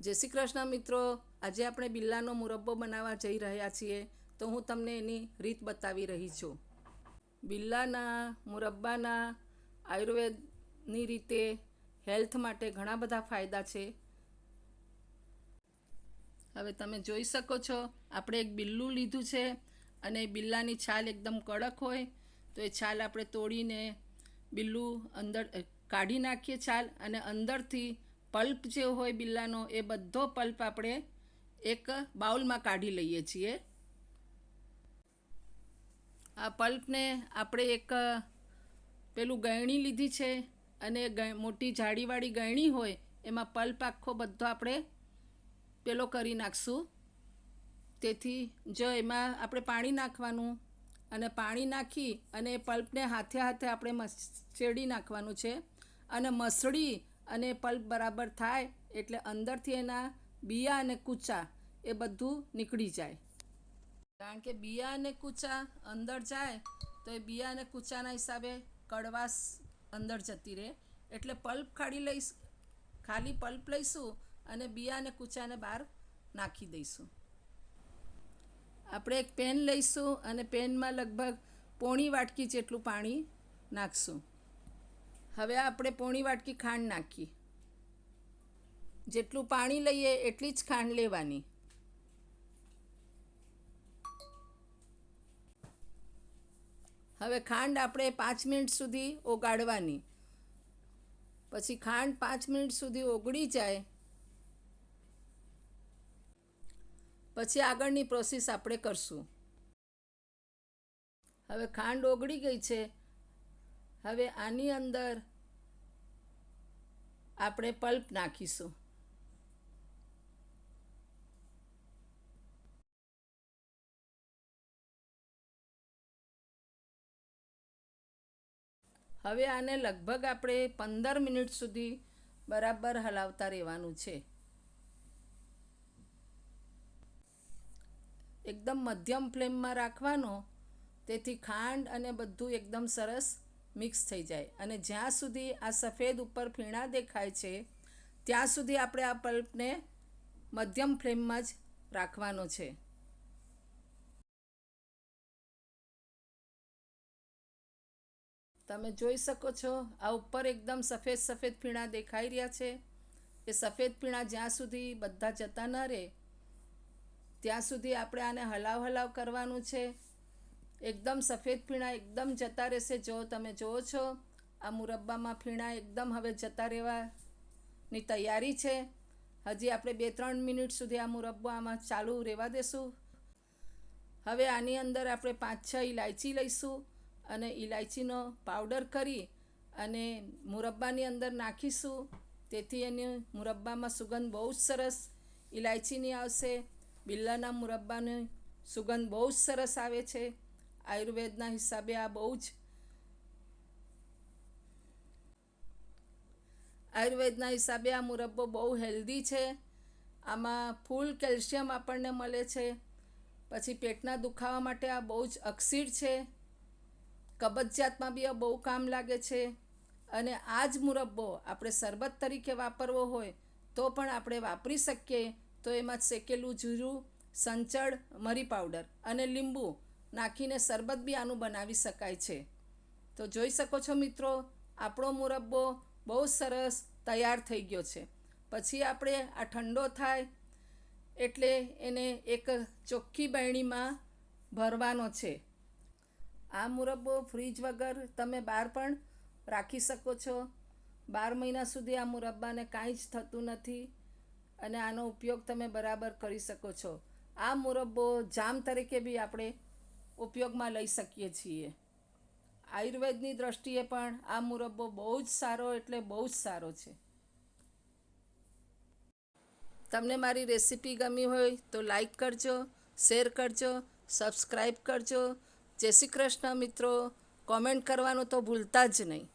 જય શ્રી કૃષ્ણ મિત્રો. આજે આપણે બિલ્લાનો મુરબ્બો બનાવવા જઈ રહ્યા છીએ. તો હું તમને એની રીત બતાવી રહી છું. બિલ્લાના, મુરબ્બાના, આયુર્વેદની રીતે હેલ્થ માટે ઘણા બધા ફાયદા છે. હવે તમે જોઈ શકો છો, આપણે એક બિલ્લું લીધું છે અને બિલ્લાની છાલ એકદમ કડક હોય તો એ છાલ આપણે તોડીને બિલ્લું અંદર, કાઢી નાખીએ છાલ અને અંદરથી પલ્પ જે હોય બિલ્લાનો, એ બધો પલ્પ આપણે એક બાઉલમાં કાઢી લઈએ છીએ. આ પલ્પને આપણે એક, પેલું ગયણી લીધી છે અને મોટી જાળીવાળી ગયણી હોય, એમાં પલ્પ આખો બધો આપણે પેલો કરી નાખશું. તેથી જો એમાં આપણે પાણી નાખવાનું અને પાણી નાખી અને પલ્પને હાથે હાથે આપણે મસેડી નાખવાનું છે. અને મસળી અને પલ્પ બરાબર થાય એટલે અંદરથી એના બિયા અને કૂચા એ બધું નીકળી જાય. કારણ કે બિયા અને કૂચા અંદર જાય તો એ બિયા અને કૂચાના હિસાબે કડવાશ અંદર જતી રહે. એટલે પલ્પ ખાડી લઈશ, ખાલી પલ્પ લઈશું અને બિયા અને કૂચાને બહાર નાખી દઈશું. આપણે એક પેન લઈશું અને પેનમાં લગભગ પોણી વાટકી જેટલું પાણી નાખશું. હવે આપણે પોણી વાટકી ખાંડ નાખી. જેટલું પાણી લઈએ એટલી જ ખાંડ લેવાની. હવે ખાંડ આપણે પાંચ મિનિટ સુધી ઓગાળવાની. પછી ખાંડ પાંચ મિનિટ સુધી ઓગળી જાય. પછી આગળની પ્રોસેસ આપણે કરશું. હવે ખાંડ ઓગળી ગઈ છે. હવે આની અંદર આપણે પલ્પ નાખીશું. હવે આને લગભગ આપણે પંદર મિનિટ સુધી બરાબર હલાવતા રહેવાનું છે. એકદમ મધ્યમ ફ્લેમમાં રાખવાનો, તેથી ખાંડ અને બધું એકદમ સરસ મિક્સ થઈ જાય. અને જ્યાં સુધી આ સફેદ ઉપર ફીણા દેખાય છે, ત્યાં સુધી આપણે આ પલ્પને મધ્યમ ફ્લેમમાં જ રાખવાનો છે. તમે જોઈ શકો છો, આ ઉપર એકદમ સફેદ સફેદ ફીણા દેખાઈ રહ્યા છે. એ સફેદ ફીણા જ્યાં સુધી બધા જતા ન રહે, ત્યાં સુધી આપણે આને હલાવ હલાવ કરવાનું છે. એકદમ સફેદ ફીણા એકદમ જતા રહેશે. જો તમે જુઓ છો, આ મુરબ્બામાં ફીણા એકદમ હવે જતા રહેવાની તૈયારી છે. હજી આપણે બે ત્રણ મિનિટ સુધી આ મુરબ્બો આમાં ચાલુ રહેવા દેશું. હવે આની અંદર આપણે પાંચ છ ઇલાયચી લઈશું અને ઇલાયચીનો પાવડર કરી અને મુરબ્બાની અંદર નાખીશું. તેથી એની મુરબ્બામાં સુગંધ બહુ જ સરસ ઇલાયચીની આવશે. બિલ્લાના મુરબ્બાની સુગંધ બહુ જ સરસ આવે છે. આયુર્વેદના હિસાબે આ બહુ જ આયુર્વેદના હિસાબે આ મુરબ્બો બહુ હેલ્ધી છે. આમાં ફૂલ કેલ્શિયમ આપણને મળે છે. પછી પેટના દુખાવા માટે આ બહુ જ અક્ષીર છે. કબજિયાતમાં બી આ બહુ કામ લાગે છે. અને આ જ મુરબ્બો આપણે શરબત તરીકે વાપરવો હોય તો પણ આપણે વાપરી શકીએ. તો એમાં શેકેલું જીરું, સંચળ, મરી પાવડર અને લીંબુ નાખીને શરબત બી આનું બનાવી શકાય છે. તો જોઈ શકો છો મિત્રો, આપણો મુરબ્બો બહુ સરસ તૈયાર થઈ ગયો છે. પછી આપણે આ ઠંડો થાય એટલે એને એક ચોખ્ખી બહેણીમાં ભરવાનો છે. આ મુરબ્બો ફ્રીજ વગર તમે બહાર પણ રાખી શકો છો. બાર મહિના સુધી આ મુરબ્બાને કાંઈ જ થતું નથી અને આનો ઉપયોગ તમે બરાબર કરી શકો છો. આ મુરબ્બો જામ તરીકે બી આપણે ઉપયોગમાં લઈ શકીએ છીએ. આયુર્વેદની દ્રષ્ટિએ પણ આ મુરબ્બો બહુ જ સારો એટલે બહુ જ સારો છે. તમને મારી રેસીપી ગમી હોય તો લાઈક કરજો, શેર કરજો, સબસ્ક્રાઈબ કરજો. જય શ્રી કૃષ્ણ મિત્રો. કોમેન્ટ કરવાનું તો ભૂલતા જ નહીં.